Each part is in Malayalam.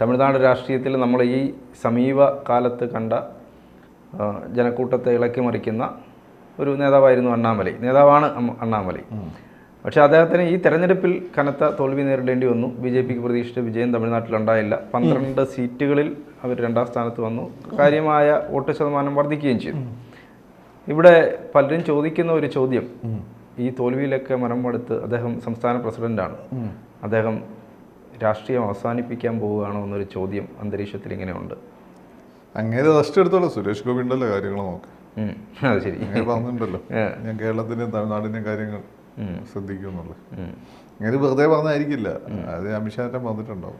തമിഴ്നാട് രാഷ്ട്രീയത്തിൽ നമ്മൾ ഈ സമീപ കാലത്ത് കണ്ട ജനക്കൂട്ടത്തെ ഇളക്കി മറിക്കുന്ന ഒരു നേതാവായിരുന്നു അണ്ണാമലൈ. നേതാവാണ് അണ്ണാമലൈ. പക്ഷേ അദ്ദേഹത്തിന് ഈ തെരഞ്ഞെടുപ്പിൽ കനത്ത തോൽവി നേരിടേണ്ടി വന്നു. ബി ജെ പിക്ക് പ്രതീക്ഷിച്ച വിജയം തമിഴ്നാട്ടിലുണ്ടായില്ല. പന്ത്രണ്ട് സീറ്റുകളിൽ അവർ രണ്ടാം സ്ഥാനത്ത് വന്നു. കാര്യമായ വോട്ട് ശതമാനം വർദ്ധിക്കുകയും ചെയ്തു. ഇവിടെ പലരും ചോദിക്കുന്ന ഒരു ചോദ്യം. ഈ തോൽവിയിലൊക്കെ മനം മടുത്ത് അദ്ദേഹം സംസ്ഥാന പ്രസിഡന്റാണ്. അദ്ദേഹം രാഷ്ട്രീയം അവസാനിപ്പിക്കാൻ പോവുകയാണോ എന്നൊരു ചോദ്യം അന്തരീക്ഷത്തിൽ ഇങ്ങനെ ഉണ്ട് അങ്ങനെ റെസ്റ്റ് എടുത്തോളൂ. സുരേഷ് ഗോപിന്റെ കാര്യങ്ങൾ നോക്കാം. അത് ശരി. പറഞ്ഞിട്ടുണ്ടല്ലോ. ഞാൻ കേരളത്തിന്റെയും തമിഴ്നാടിന്റെയും കാര്യങ്ങൾ. ശ്രദ്ധിക്കുന്നുള്ളു ഉം. അങ്ങനെ വെറുതെ പറഞ്ഞായിരിക്കില്ല. അത് അമിത്ഷാറ്റം വന്നിട്ടുണ്ടാവും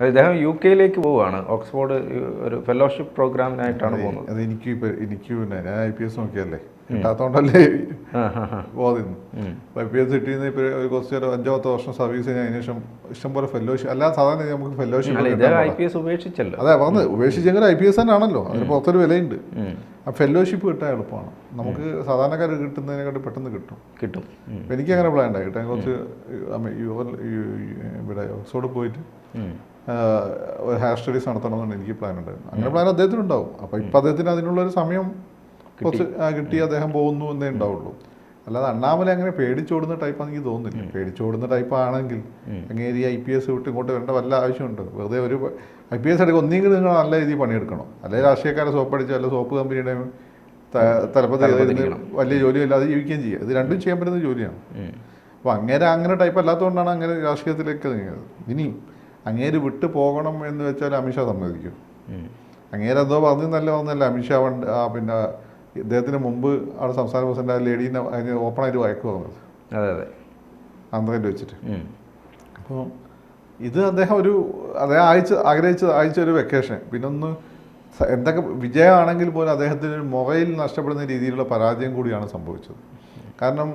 അദ്ദേഹം യു കെയിലേക്ക് പോവുകയാണ്. ഓക്സ്ഫോർഡ് ഒരു ഫെലോഷിപ്പ് പ്രോഗ്രാമിനായിട്ടാണ് പോകുന്നത്. അത് എനിക്ക് ഇപ്പോൾ എനിക്ക് പിന്നെ ഞാൻ ഐ പി എസ് നോക്കിയല്ലേ? കിട്ടാത്തോണ്ടല്ലേ. പോകുന്നു ഉം. ഐ പി എസ് കിട്ടിയെന്ന് ഇപ്പൊ ഒരു കുറച്ച് ഒരു അഞ്ചോ പത്തോ വർഷം സർവീസ് കഴിഞ്ഞ അതിനുശേഷം ഇഷ്ടംപോലെ ഫെല്ലോഷിപ്പ് അല്ലാതെ സാധാരണ നമുക്ക് അല്ല ഫെലോഷിപ്പ് ഐ പി എസ് ഉപേക്ഷിച്ചല്ലോ. അതെ പറഞ്ഞത് ഉപേക്ഷിച്ചെങ്കിൽ ഐ പി എസ് തന്നെ ആണല്ലോ. അതിന് പുറത്തൊരു വിലയുണ്ട്. ആ ഫെല്ലോഷിപ്പ് കിട്ടാൻ എളുപ്പമാണ്. നമുക്ക് സാധാരണക്കാർ കിട്ടുന്നതിനെക്കാട്ടി പെട്ടെന്ന് കിട്ടും. കിട്ടും. എനിക്ക് അങ്ങനെ പ്ലാൻ ഉണ്ടായി. കിട്ടാൻ കുറച്ച് ഇവിടെ ഓക്സ്ഫോർഡ് പോയിട്ട് ഒരു ഹയർ സ്റ്റഡീസ് നടത്തണമെന്നാണ് എനിക്ക് പ്ലാൻ ഉണ്ടായിരുന്നു അങ്ങനെ പ്ലാൻ അദ്ദേഹത്തിനുണ്ടാവും. അപ്പൊ ഇപ്പൊ അദ്ദേഹത്തിന് അതിനുള്ള ഒരു സമയം കുറച്ച് കിട്ടി അദ്ദേഹം പോകുന്നു എന്നേ ഉണ്ടാവുള്ളൂ. അല്ലാതെ അണ്ണാമല അങ്ങനെ പേടിച്ചോടുന്ന ടൈപ്പാണെന്ന് എനിക്ക് തോന്നുന്നില്ല. പേടിച്ചോടുന്ന ടൈപ്പാണെങ്കിൽ അങ്ങേരി ഐ പി എസ് വിട്ട് ഇങ്ങോട്ട് വരേണ്ട വല്ല ആവശ്യമുണ്ട്. വെറുതെ ഒരു ഐ പി എസ് എടുക്കുക ഒന്നെങ്കിലും നിങ്ങൾ നല്ല രീതിയിൽ പണിയെടുക്കണം. അല്ലെങ്കിൽ രാഷ്ട്രീയക്കാരെ സോപ്പ് അടിച്ച് അല്ല സോപ്പ് കമ്പനിയുടെ തലപ്പത്തിൽ വലിയ ജോലിയില്ലാതെ ജീവിക്കുകയും ചെയ്യുക. ഇത് രണ്ടും ചെയ്യാൻ പറ്റുന്ന ജോലിയാണ്. അപ്പോൾ അങ്ങനെ അങ്ങനെ ടൈപ്പ് അല്ലാത്തതുകൊണ്ടാണ് അങ്ങനെ രാഷ്ട്രീയത്തിലേക്ക് നീങ്ങിയത്. ഇനി അങ്ങേര് വിട്ടു പോകണം എന്ന് വെച്ചാൽ അമിത്ഷാ സമ്മതിക്കും. അങ്ങേരെന്തോ പറഞ്ഞു നല്ല പറഞ്ഞല്ല അമിത്ഷാ പിന്നെ ഇദ്ദേഹത്തിന് മുമ്പ് അവിടെ സംസ്ഥാന പ്രസിഡന്റ് ആ ലേഡീനെ അതിന് ഓപ്പണായിട്ട് വഴക്ക് പറഞ്ഞത് അതെ അതെ. ആന്ധ്രയിൽ വെച്ചിട്ട്. അപ്പോൾ ഇത് അദ്ദേഹം ഒരു അദ്ദേഹം അയച്ച് ആഗ്രഹിച്ച അയച്ച ഒരു വെക്കേഷൻ പിന്നെ ഒന്ന് എന്തൊക്കെ വിജയമാണെങ്കിൽ പോലും അദ്ദേഹത്തിന് ഒരു മൊബൈൽ നഷ്ടപ്പെടുന്ന രീതിയിലുള്ള പരാജയം കൂടിയാണ് സംഭവിച്ചത്. കാരണം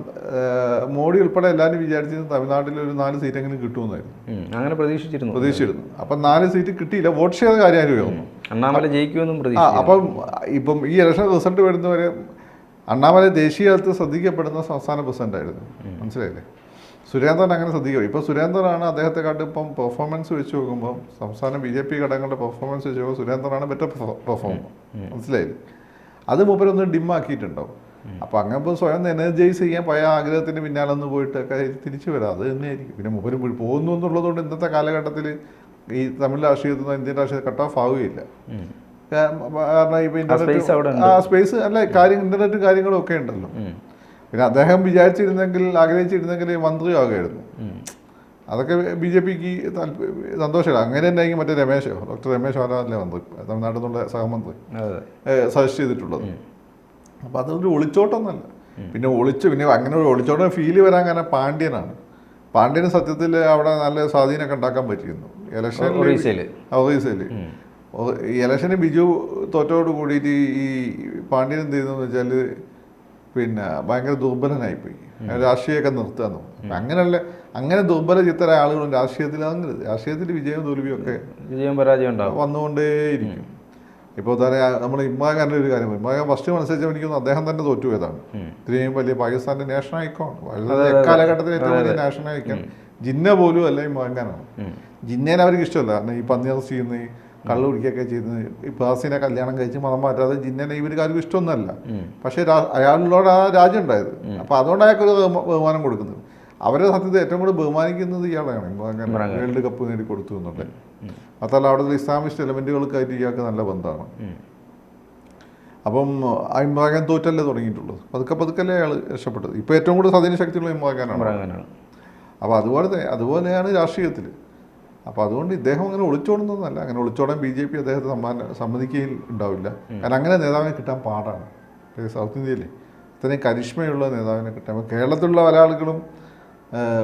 മോഡി ഉൾപ്പെടെ എല്ലാവരും വിചാരിച്ചിരുന്നു തമിഴ്നാട്ടിൽ ഒരു നാല് സീറ്റെങ്കിലും കിട്ടുമെന്നായിരുന്നു. അങ്ങനെ പ്രതീക്ഷിച്ചിരുന്നു. പ്രതീക്ഷിച്ചിരുന്നു. അപ്പം നാല് സീറ്റ് കിട്ടിയില്ല. വോട്ട് ചെയ്ത കാര്യം ആരും അണ്ണാമല ജയിക്കുമെന്നും പ്രതീക്ഷ അപ്പം ഇപ്പം ഈ ഇലക്ഷൻ റിസൾട്ട് വരുന്നവരെ അണ്ണാമല ദേശീയ തലത്തിൽ ശ്രദ്ധിക്കപ്പെടുന്ന സംസ്ഥാന പ്രസിഡന്റ് ആയിരുന്നു. മനസ്സിലായില്ലേ? സുരേന്ദ്രൻ അങ്ങനെ ശ്രദ്ധിക്കും. ഇപ്പം സുരേന്ദ്രനാണ് അദ്ദേഹത്തെ കണ്ട് ഇപ്പം പെർഫോമൻസ് വെച്ച് നോക്കുമ്പോൾ സംസ്ഥാന ബി ജെ പി ഘടകങ്ങളുടെ പെർഫോമൻസ് വെച്ച് നോക്കുമ്പോൾ സുരേന്ദ്രനാണ് ബെറ്റർ പെർഫോമർ മനസ്സിലായില്ലേ? അത് മൂപ്പരൊന്ന് ഡിമ്മാക്കിയിട്ടുണ്ടാവും. അപ്പം അങ്ങനെ ഇപ്പോൾ സ്വയം എനർജൈസ് ചെയ്യാൻ പോയ ആഗ്രഹത്തിന് പിന്നാലെ ഒന്ന് പോയിട്ടൊക്കെ തിരിച്ചു വരാം. അത് തന്നെയായിരിക്കും. പിന്നെ മൂപ്പര് പോകുന്നു എന്നുള്ളതുകൊണ്ട് ഇന്നത്തെ കാലഘട്ടത്തിൽ ഈ തമിഴ് രാഷ്ട്രീയത്തിൽ നിന്ന് ഇന്ത്യൻ രാഷ്ട്രീയത്തിൽ കട്ട് ഓഫ് ആവുകയില്ല. കാരണം ഇപ്പൊ ഇന്റർനെറ്റ് ആ സ്പേസ് അല്ല കാര്യം ഇന്റർനെറ്റ് കാര്യങ്ങളും ഒക്കെ ഉണ്ടല്ലോ. പിന്നെ അദ്ദേഹം വിചാരിച്ചിരുന്നെങ്കിൽ ആഗ്രഹിച്ചിരുന്നെങ്കിൽ മന്ത്രിയാകുമായിരുന്നു ആകുമായിരുന്നു അതൊക്കെ ബി ജെ പിക്ക് സന്തോഷമില്ല. അങ്ങനെ തന്നെ ആയിരിക്കും മറ്റേ രമേശോ ഡോക്ടർ രമേശ് വരാനല്ലേ മന്ത്രി തമിഴ്നാട്ടിൽ നിന്നുള്ള സഹമന്ത്രി. സജസ്റ്റ് ചെയ്തിട്ടുള്ളത്. അപ്പം അതൊരു ഒളിച്ചോട്ടമൊന്നല്ല പിന്നെ ഒളിച്ചു പിന്നെ അങ്ങനെ ഒരു ഒളിച്ചോട്ടം ഫീൽ വരാൻ കാരണം പാണ്ഡ്യനാണ്. പാണ്ഡ്യന് സത്യത്തിൽ അവിടെ നല്ല സ്വാധീനമൊക്കെ ഉണ്ടാക്കാൻ പറ്റിയിരുന്നു. ഇലക്ഷൻ ഒറീസയിൽ ഇലക്ഷന് ബിജു തോറ്റോട് കൂടിയിട്ട് ഈ പാണ്ഡ്യൻ എന്ത് ചെയ്തെന്ന് വെച്ചാൽ പിന്നെ ഭയങ്കര ദുർബലനായിപ്പോയി. രാഷ്ട്രീയമൊക്കെ നിർത്താന്നു അങ്ങനെയല്ല അങ്ങനെ ദുർബല ചിത്തരായ ആളുകളും രാഷ്ട്രീയത്തിൽ അങ്ങനെ രാഷ്ട്രീയത്തിൽ വിജയവും തോൽവിയും ഒക്കെ വിജയം പരാജയം ഉണ്ടാവും. വന്നുകൊണ്ടേയിരിക്കും. ഇപ്പോൾ തന്നെ നമ്മൾ ഇമ്മാഖാന്റെ ഒരു കാര്യം ഇമ്മാഖാൻ ഫസ്റ്റ് മത്സരിച്ച എനിക്ക് അദ്ദേഹം തന്നെ തോറ്റുപോയതാണ്. ഇത്രയും വലിയ പാകിസ്ഥാന്റെ നാഷണൽ ഐക്കോൺ വളരെ കാലഘട്ടത്തിൽ ഏറ്റവും വലിയ നാഷണൽ ഐക്കൺ ജിന്ന പോലും അല്ല ഇമ്മാഖാനാണ് ജിന്നേനെ അവർക്ക് ഇഷ്ടമല്ല. കാരണം ഈ പന്നി ചെയ്യുന്ന ഈ കള്ളു കുടിക്കുകയൊക്കെ ചെയ്യുന്നത് ഈ പാസിനെ കല്യാണം കഴിച്ച് മതം മാറ്റാതെ ജിന്നനെ ഇവർക്ക് ആർക്കും ഇഷ്ടമൊന്നുമല്ല. പക്ഷേ അയാളിനോട് ആ രാജ്യം ഉണ്ടായത്. അപ്പോൾ അതുകൊണ്ട് അയാൾക്ക് ഒരു ബഹുമാനം കൊടുക്കുന്നത്. അവരെ സത്യത്തിൽ ഏറ്റവും കൂടുതൽ ബഹുമാനിക്കുന്നത് ഇയാളാണ്. ഇമ്രാൻഖാൻ. വേൾഡ് കപ്പ് നേടി കൊടുത്തു എന്നുള്ളത്. മാത്രമല്ല അവിടുത്തെ ഇസ്ലാമിസ്റ്റ് എലമെന്റുകൾക്കായിട്ട് ഇയാൾക്ക് നല്ല ബന്ധമാണ്. അപ്പം ഇമ്രാഖാൻ തോറ്റല്ലേ തുടങ്ങിയിട്ടുള്ളത്? പതുക്കെ പതുക്കല്ലേ അയാൾ രക്ഷപ്പെട്ടത്? ഇപ്പോൾ ഏറ്റവും കൂടുതൽ സ്വാധീന ശക്തിയുള്ള ഇമ്രാഖാനാണ് അപ്പൊ അപ്പോൾ അതുപോലെ തന്നെ അതുപോലെയാണ് രാഷ്ട്രീയത്തിൽ അപ്പോൾ അതുകൊണ്ട് ഇദ്ദേഹം അങ്ങനെ ഒളിച്ചോടുന്നതല്ല. അങ്ങനെ ഒളിച്ചോടാൻ ബി ജെ പി അദ്ദേഹത്തെ സമ്മാന സമ്മതിക്കുകയിൽ ഉണ്ടാവില്ല. കാരണം അങ്ങനെ നേതാവിനെ കിട്ടാൻ പാടാണ്. സൗത്ത് ഇന്ത്യയിലെ ഇത്രയും കരിഷ്മയുള്ള നേതാവിനെ കിട്ടാൻ കേരളത്തിലുള്ള പല ആളുകളും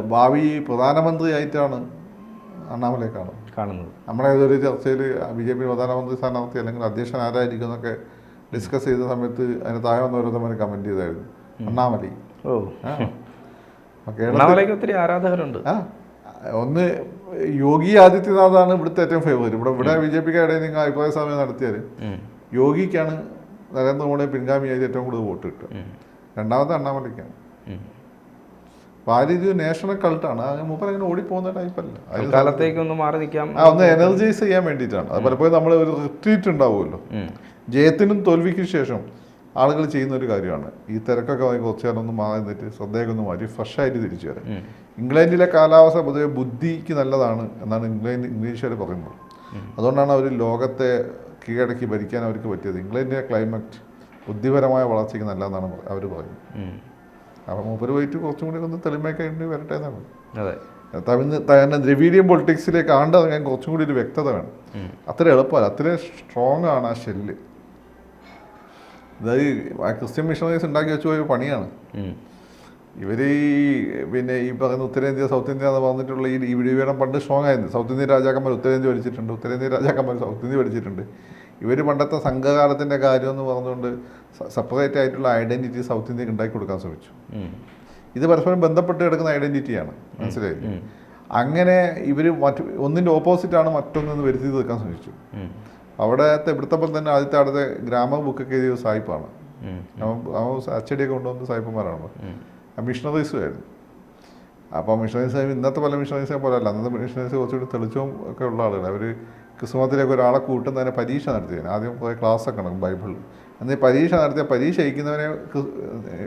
ഭാവി പ്രധാനമന്ത്രിയായിട്ടാണ് അണ്ണാമലയെ കാണുന്നത്. കാണുന്നത്. നമ്മളെ ഏതൊരു ചർച്ചയിൽ ബി ജെ പി പ്രധാനമന്ത്രി സ്ഥാനാർത്ഥി അല്ലെങ്കിൽ അധ്യക്ഷൻ ആരായിരിക്കും എന്നൊക്കെ ഡിസ്കസ് ചെയ്ത സമയത്ത് അതിന് താഴെ വന്ന ഓരോരുത്തർ കമന്റ് ചെയ്തായിരുന്നു. അണ്ണാമലൈ. ഓ. ഒത്തിരി ആരാധകരുണ്ട്. ആ ഒന്ന് യോഗി ആദിത്യനാഥാണ് ഇവിടുത്തെ ഏറ്റവും ഫേവറേറ്റ് ഇവിടെ ഇവിടെ ബി ജെ പിക്കാരുടെ നിങ്ങൾ അഭിപ്രായ സമയം നടത്തിയാൽ. യോഗിക്കാണ് നരേന്ദ്രമോദി പിൻഗാമിയായി ഏറ്റവും കൂടുതൽ വോട്ട് കിട്ടുക. രണ്ടാമത്തെ അണ്ണാമലയ്ക്കാണ്. ഉം. പാലിത് നാഷണൽ കൾട്ടാണ് മൂപ്പർ അങ്ങനെ ഓടിപ്പോകുന്ന ടൈപ്പല്ല കാലത്തേക്ക് ഒന്ന് മാറി നിൽക്കാം. ആ ഒന്ന് എനർജൈസ് ചെയ്യാൻ വേണ്ടിയിട്ടാണ്. അത് പലപ്പോഴും നമ്മൾ ഒരു റിട്രീറ്റ് ഉണ്ടാവുമല്ലോ. ജയത്തിനും തോൽവിക്കും ശേഷം ആളുകൾ ചെയ്യുന്ന ഒരു കാര്യമാണ്. ഈ തിരക്കൊക്കെ വാങ്ങി കുറച്ച് നേരം ഒന്ന് മാറി നിന്നിട്ട് ശ്രദ്ധയൊക്കെ ഒന്ന് മാറ്റി ഫ്രഷായിട്ട് തിരിച്ചു വരാം ഇംഗ്ലണ്ടിലെ കാലാവസ്ഥ പൊതുവെ ബുദ്ധിക്ക് നല്ലതാണ് എന്നാണ് ഇംഗ്ലണ്ട് ഇംഗ്ലീഷുകാർ പറയുന്നത്. അതുകൊണ്ടാണ് അവർ ലോകത്തെ കീഴടക്കി ഭരിക്കാൻ അവർക്ക് പറ്റിയത്. ഇംഗ്ലണ്ടിലെ ക്ലൈമറ്റ് ബുദ്ധിപരമായ വളർച്ചയ്ക്ക് നല്ലതെന്നാണ് അവർ പറയുന്നത്. അപ്പം മൂപ്പര് പോയിട്ട് കുറച്ചും കൂടി ഒന്ന് തെളിമയൊക്കെ വരട്ടെ എന്നാണ് അതെ. തമിഴ് തന്നെ ദ്രവീഡിയൻ പൊളിറ്റിക്സിലേക്ക് ആണ്ട് ഞാൻ കുറച്ചും കൂടി ഒരു വ്യക്തത വേണം. അത്ര എളുപ്പമല്ല അത്ര സ്ട്രോങ് ആണ് ആ ഷെല്ല് അതായത് ക്രിസ്ത്യൻ മിഷണറീസ് ഉണ്ടാക്കി വെച്ച് പോയ പണിയാണ്. ഇവർ ഈ പിന്നെ ഈ പറയുന്ന ഉത്തരേന്ത്യ സൗത്ത് ഇന്ത്യ എന്ന് പറഞ്ഞിട്ടുള്ള ഈ ഇവിടിവേണം പണ്ട് സ്ട്രോങ് ആയിരുന്നു. സൗത്ത് ഇന്ത്യൻ രാജാക്കന്മാർ ഉത്തരേന്ത്യ പഠിച്ചിട്ടുണ്ട് ഉത്തരേന്ത്യ രാജാക്കന്മാർ സൗത്ത് ഇന്ത്യ ഭരിച്ചിട്ടുണ്ട്. ഇവർ പണ്ടത്തെ സംഘകാലത്തിന്റെ കാര്യം എന്ന് പറഞ്ഞുകൊണ്ട് സെപ്പറേറ്റ് ആയിട്ടുള്ള ഐഡന്റിറ്റി സൗത്ത് ഇന്ത്യയ്ക്ക് ഉണ്ടാക്കി കൊടുക്കാൻ ശ്രമിച്ചു. ഇത് പരസ്പരം ബന്ധപ്പെട്ട് കിടക്കുന്ന ഐഡന്റിറ്റിയാണ് മനസ്സിലായില്ലേ? അങ്ങനെ ഇവർ മറ്റു ഒന്നിന്റെ ഓപ്പോസിറ്റാണ് മറ്റൊന്നെന്ന് വരുത്തി തീർക്കാൻ ശ്രമിച്ചു. അവിടത്തെ ഇവിടുത്തെ തന്നെ ആദ്യത്തെ അവിടുത്തെ ഗ്രാമ ബുക്കൊക്കെ എഴുതിയ സായിപ്പാണ്. അച്ചടിയൊക്കെ കൊണ്ടുവന്ന സായിപ്പന്മാരാണ്. ഉം. മിഷണറീസും ആയിരുന്നു. അപ്പോൾ മിഷണറീസ് ഇന്നത്തെ പല മിഷണറീസിനെ പോലെ അല്ല അന്നത്തെ മിഷണറീസ് കുറച്ചുകൂടി തെളിച്ചവും ഒക്കെ ഉള്ള ആളുകൾ അവർ ക്രിസ്തുമത്തിലേക്ക് ഒരാളെ കൂട്ടുന്നതിന് പരീക്ഷ നടത്തിയതിന് ആദ്യം കുറേ ക്ലാസ്സൊക്കെ നടക്കും ബൈബിളിൽ. എന്നീ പരീക്ഷ നടത്തിയ പരീക്ഷ അയക്കുന്നവനെ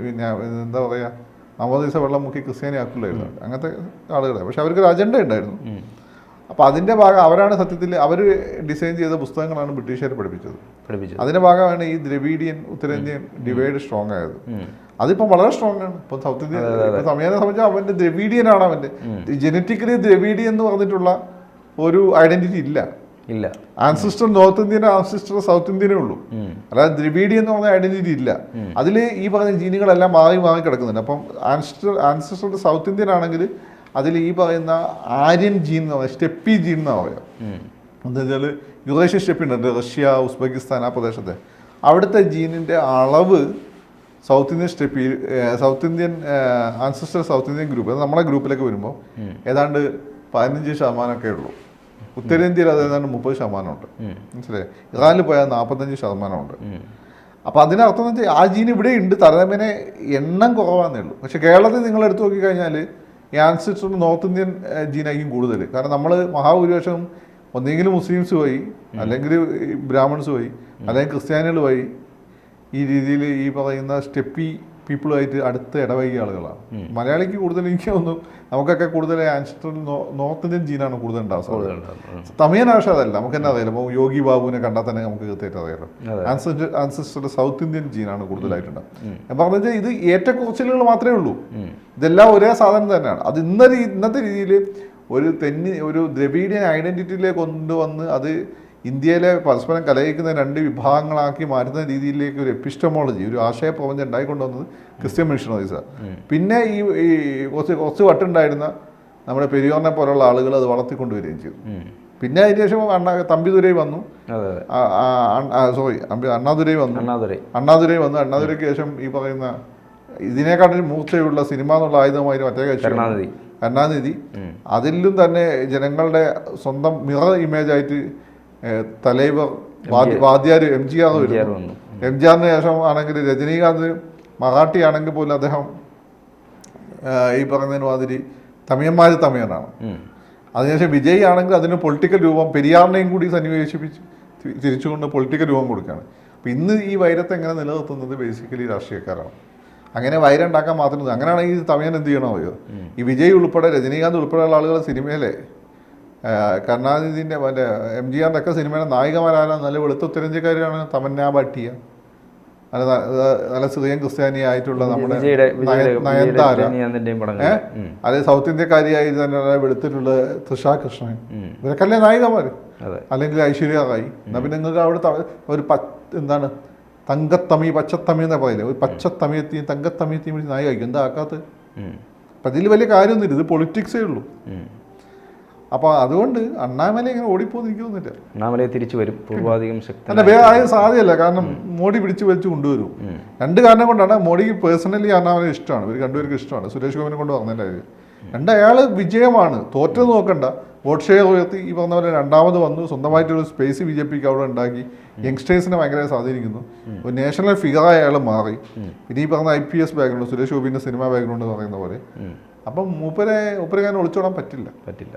പിന്നെ എന്താ പറയുക അമ്പത് ദിവസം വെള്ളം മുക്കി ക്രിസ്ത്യാനി ആക്കില്ലായിരുന്നു അങ്ങനത്തെ ആളുകളെ പക്ഷെ അവർക്ക് ഒരു അജണ്ട ഉണ്ടായിരുന്നു. അപ്പോൾ അതിന്റെ ഭാഗം അവരാണ് സത്യത്തിൽ അവർ ഡിസൈൻ ചെയ്ത പുസ്തകങ്ങളാണ് ബ്രിട്ടീഷുകാർ പഠിപ്പിച്ചത്. പഠിപ്പിച്ചു അതിന്റെ ഭാഗമാണ് ഈ ദ്രവീഡിയൻ ഉത്തരേന്ത്യൻ ഡിവൈഡ് സ്ട്രോങ് ആയത്. അതിപ്പം വളരെ സ്ട്രോങ് ആണ്. ഇപ്പം സൗത്ത് ഇന്ത്യ സമയത്തെ സംബന്ധിച്ച് അവന്റെ ദ്രവീഡിയൻ ആണ് അവന്റെ ജനറ്റിക്കലി ദ്രവീഡിയൻ എന്ന് പറഞ്ഞിട്ടുള്ള ഒരു ഐഡന്റിറ്റി ഇല്ല. ഇല്ല. Ancestor north Indian ancestor south ഇന്ത്യനേ ഉള്ളൂ. അല്ലാതെ ദ്രവീഡിയൻ എന്ന് പറഞ്ഞ ഐഡന്റിറ്റി ഇല്ല. അതിൽ ഈ പറഞ്ഞ ജീനുകളെല്ലാം മാറി മാറി കിടക്കുന്നുണ്ട്. അപ്പം ആൻസിസ്റ്റർ ആൻസിസ്റ്റർ സൗത്ത് ഇന്ത്യൻ ആണെങ്കിൽ അതിൽ ഈ പറയുന്ന ആര്യൻ ജീൻ എന്ന് പറയുന്നത് സ്റ്റെപ്പി ജീൻ എന്നാ പറയുക ഉം. എന്താ വെച്ചാൽ യുറേഷ്യൻ സ്റ്റെപ്പി ഉണ്ട്. റഷ്യ ഉസ്ബെക്കിസ്ഥാൻ ആ പ്രദേശത്തെ. അവിടുത്തെ ജീനിന്റെ അളവ് south Indian steppe south Indian ancestor south Indian group അത് നമ്മുടെ ഗ്രൂപ്പിലേക്ക് വരുമ്പോൾ ഏതാണ്ട് പതിനഞ്ച് ശതമാനമൊക്കെ ഉള്ളൂ. ഉത്തരേന്ത്യയിൽ അത് ഏതാണ്ട് മുപ്പത് ശതമാനമുണ്ട്. മനസ്സിലെ മനസ്സിലായി? ഇറാനിൽ പോയാൽ നാൽപ്പത്തഞ്ച് ശതമാനമുണ്ട്. അപ്പൊ അപ്പോൾ അതിനർത്ഥം എന്ന് വെച്ചാൽ ആ ജീൻ ഇവിടെ ഉണ്ട്. തരതമേനെ എണ്ണം കുറവാന്നേ ഉള്ളൂ. പക്ഷെ കേരളത്തിൽ നിങ്ങൾ എടുത്തു നോക്കിക്കഴിഞ്ഞാൽ ഈ ആൻസിസ്റ്റർ നോർത്ത് ഇന്ത്യൻ ജീനായിരിക്കും കൂടുതൽ. കാരണം നമ്മൾ മഹാഭൂരിപക്ഷം ഒന്നെങ്കിൽ മുസ്ലിംസ് പോയി അല്ലെങ്കിൽ ബ്രാഹ്മൺസ് പോയി അല്ലെങ്കിൽ ക്രിസ്ത്യാനികൾ പോയി. ഈ രീതിയിൽ ഈ പറയുന്ന സ്റ്റെപ്പി പീപ്പിളുമായിട്ട് അടുത്ത് ഇടവൈകിയ ആളുകളാണ്. മലയാളിക്ക് കൂടുതൽ എനിക്ക് തോന്നുന്നു നമുക്കൊക്കെ കൂടുതൽ ആൻസ്റ്റർ നോർത്ത് ഇന്ത്യൻ ജീനാണ് കൂടുതൽ ഉണ്ടാവുക. തമിഴൻ ഭാഷ അതല്ല നമുക്ക് തന്നെ അറിയാലോ? ഇപ്പോൾ യോഗി ബാബുവിനെ കണ്ടാൽ തന്നെ നമുക്ക് കൃത്യമായിട്ട് അറിയാലോ. ആൻസിസ്റ്റർ ആൻസിസ്റ്റർ സൗത്ത് ഇന്ത്യൻ ജീനാണ് കൂടുതലായിട്ടുണ്ടാവും ഞാൻ പറഞ്ഞാൽ ഇത് ഏറ്റക്കുറച്ചിലുകൾ മാത്രമേ ഉള്ളൂ. ഇതെല്ലാം ഒരേ സാധനം തന്നെയാണ്. അത് ഇന്ന ഇന്നത്തെ രീതിയിൽ ഒരു തെന്നി ഒരു ദ്രവീഡിയൻ ഐഡന്റിറ്റിയിലേക്ക് കൊണ്ടുവന്ന് അത് ഇന്ത്യയിലെ പരസ്പരം കലയിക്കുന്ന രണ്ട് വിഭാഗങ്ങളാക്കി മാറ്റുന്ന രീതിയിലേക്ക് ഒരു എപ്പിസ്റ്റമോളജി ഒരു ആശയ പ്രപഞ്ചം ഉണ്ടായിക്കൊണ്ടുവന്നത് ക്രിസ്ത്യൻ മിഷണറീസാണ് പിന്നെ ഈ ഈ കുറച്ച് കുറച്ച് വട്ടുണ്ടായിരുന്ന നമ്മുടെ പെരിയോറിനെ പോലുള്ള ആളുകൾ അത് വളർത്തിക്കൊണ്ടുവരികയും ചെയ്തു. പിന്നെ അതിന് ശേഷം അണ്ണ തമ്പിദുരൈ വന്നു. സോറി അണ്ണാദുരൈ വന്നു. അണ്ണാദുരൈ വന്നു. അണ്ണാദുരയ്ക്ക് ശേഷം ഈ പറയുന്ന ഇതിനെക്കാട്ടിലും മൂർച്ചയുള്ള സിനിമ എന്നുള്ള ആയുധമായിട്ട് മറ്റേ കക്ഷി കരുണാനിധി. അതിലും തന്നെ ജനങ്ങളുടെ സ്വന്തം മിറർ ഇമേജ് ആയിട്ട് ഏഹ്, തലൈവർ വാദ്യാർ എം ജി ആർ വന്നു. എം ജി ആറിന് ശേഷം ആണെങ്കിൽ രജനീകാന്ത് മറാഠി ആണെങ്കിൽ പോലും അദ്ദേഹം ഈ പറയുന്നതിന് മാതിരി തമിഴന്മാർ തമിഴനാണ്. ഉം. അതിനുശേഷം വിജയ് ആണെങ്കിൽ അതിന് പൊളിറ്റിക്കൽ രൂപം പെരിയാറിനെയും കൂടി സന്നിവേശിപ്പിച്ച് തിരിച്ചുകൊണ്ട് പൊളിറ്റിക്കൽ രൂപം കൊടുക്കുകയാണ്. അപ്പം ഇന്ന് ഈ വൈരത്തെ എങ്ങനെ നിലനിർത്തുന്നത് ബേസിക്കലി രാഷ്ട്രീയക്കാരാണ്. അങ്ങനെ വൈരം ഉണ്ടാക്കാൻ മാത്രം അങ്ങനെയാണെങ്കിൽ ഈ തമിഴൻ എന്ത് ചെയ്യണോ ഈ വിജയ് ഉൾപ്പെടെ രജനീകാന്ത് ഉൾപ്പെടെയുള്ള ആളുകൾ സിനിമയിലെ കരുണാനിധിന്റെ മറ്റേ എം ജി ആറിന്റെ ഒക്കെ സിനിമയുടെ നായികമാരാണ് നല്ല വെളുത്ത ഉത്തരേന്ത്യക്കാരാണ് തമന്ന ഭാട്ടിയ നല്ല നല്ല സിറിയൻ ക്രിസ്ത്യാനി ആയിട്ടുള്ള നമ്മുടെ നയൻതാര. അതായത് സൗത്ത് ഇന്ത്യക്കാരിയായി തന്നെ വെളുത്തിട്ടുള്ള തൃഷ കൃഷ്ണൻ. ഇവരൊക്കെ നായികമാർ അല്ലെങ്കിൽ ഐശ്വര്യ റായി എന്നാ പിന്നെ നിങ്ങൾക്ക് അവിടെ ഒരു പ എന്താണ് തങ്കത്തമി പച്ചത്തമി എന്നാ പറയുന്നത് ഒരു പച്ചത്തമിയത്തെയും തങ്കത്തമിയത്തെയും നായിക എന്താ ആക്കാത്തത്. അപ്പം ഇതിൽ വലിയ കാര്യമൊന്നുമില്ല. ഇത് പൊളിറ്റിക്സേ ഉള്ളൂ. അപ്പോൾ അതുകൊണ്ട് അണ്ണാമല ഇങ്ങനെ ഓടിപ്പോന്ന് എനിക്ക് തോന്നുന്നില്ല അണ്ണാമലൈ തിരിച്ചു വരും. പൂർവാധികം അല്ല ശക്തനായി. വേറെ ആരും സാധ്യമല്ല. കാരണം മോഡി പിടിച്ചു വലിച്ചു കൊണ്ടുവരും. രണ്ട് കാരണം കൊണ്ടാണ് മോഡിക്ക് പേഴ്സണലി അണ്ണാമല ഇഷ്ടമാണ്. ഇവർ രണ്ടുപേർക്ക് ഇഷ്ടമാണ്. സുരേഷ് ഗോപിനെ കൊണ്ട് പറഞ്ഞതിന്റെ കാര്യം. രണ്ട് അയാൾ വിജയമാണ്. തോറ്റത് നോക്കണ്ട. വോട്ട് ഷെയർ ഉയർത്തി ഈ പറഞ്ഞ പോലെ രണ്ടാമത് വന്നു. സ്വന്തമായിട്ടൊരു സ്പേസ് ബി ജെ പിക്ക് അവിടെ ഉണ്ടാക്കി. യങ്സ്റ്റേഴ്സിനെ ഭയങ്കര സ്വാധീനിക്കുന്നു. ഒരു നാഷണൽ ഫിഗർ അയാൾ മാറി. പിന്നെ ഈ പറഞ്ഞ I P S background Suresh ഗോപിന്റെ cinema background പറയുന്ന പോലെ. അപ്പം മൂപ്പരെ മൂപ്പരെ ഞാൻ ഒളിച്ചോടാൻ പറ്റില്ല. പറ്റില്ല.